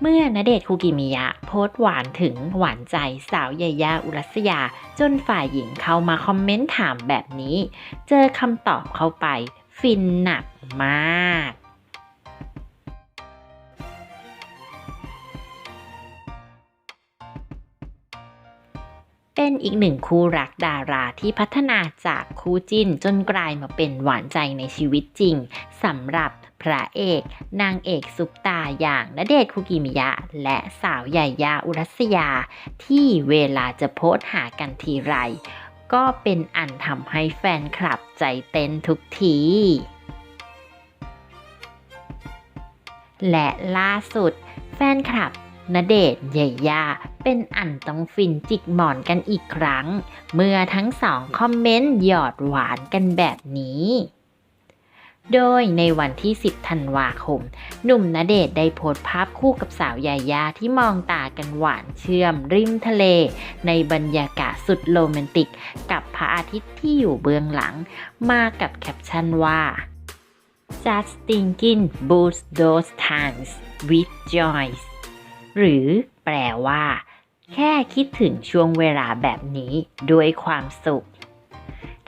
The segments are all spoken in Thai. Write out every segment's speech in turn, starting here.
เมื่อณเดชคูกิมิยะโพสต์หวานถึงหวานใจสาวยายาอุรัสยา จนฝ่ายหญิงเข้ามาคอมเมนต์ถามแบบนี้ เจอคำตอบเข้าไป ฟินหนักมาก เป็นอีกหนึ่งคู่รักดาราที่พัฒนาจากคู่จิ้นจนกลายมาเป็นหวานใจในชีวิตจริงสำหรับพระเอก นางเอกซุปตาอย่างณเดชคุกิมิยะ และสาวใหญ่ยาอุรัสยา ที่เวลาจะโพสหากันทีไร ก็เป็นอันทำให้แฟนคลับใจเต้นทุกทีและล่าสุด แฟนคลับ ณเดชน์ยายา เป็นอันต้องฟินจิกหมอนกันอีกครั้ง เมื่อทั้งสองคอมเมนต์หยอดหวานกันแบบนี้ โดยในวันที่ 10 ธันวาคม หนุ่มณเดชน์ได้โพสต์ภาพคู่กับสาวยายาที่มองตากันหวานเชื่อมริมทะเล ในบรรยากาศสุดโรแมนติก กับพระอาทิตย์ที่อยู่เบื้องหลัง มากับแคปชั่นว่า just thinking boost those times with joy หรือแปลว่า แค่คิดถึงช่วงเวลาแบบนี้ด้วยความสุข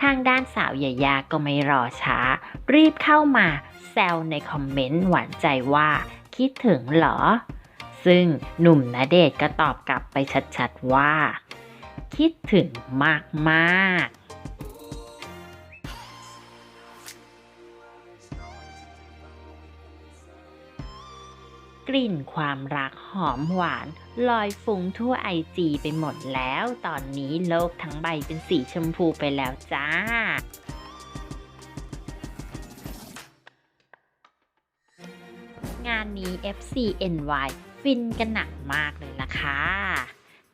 ทางด้านสาวยายาก็ไม่รอช้า รีบเข้ามาแซวในคอมเมนต์หวานใจว่า คิดถึงเหรอ ซึ่งหนุ่มณเดชน์ก็ตอบกลับไปชัดๆว่า คิดถึงมากๆ กลิ่นความรักหอมหวาน ลอยฟุ้งทั่วไอจีไปหมดแล้ว ตอนนี้โลกทั้งใบเป็นสีชมพูไปแล้วจ้างานนี้ FCNY ฟินกันหนักมากเลยล่ะค่ะ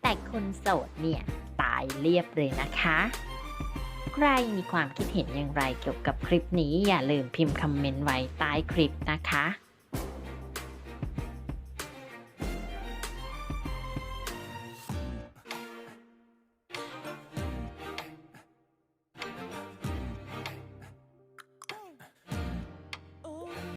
แต่คนโสดเนี่ย ตายเรียบเลยนะคะ ใครมีความคิดเห็นอย่างไรเกี่ยวกับคลิปนี้อย่าลืมพิมพ์คอมเมนต์ไว้ใต้คลิปนะคะ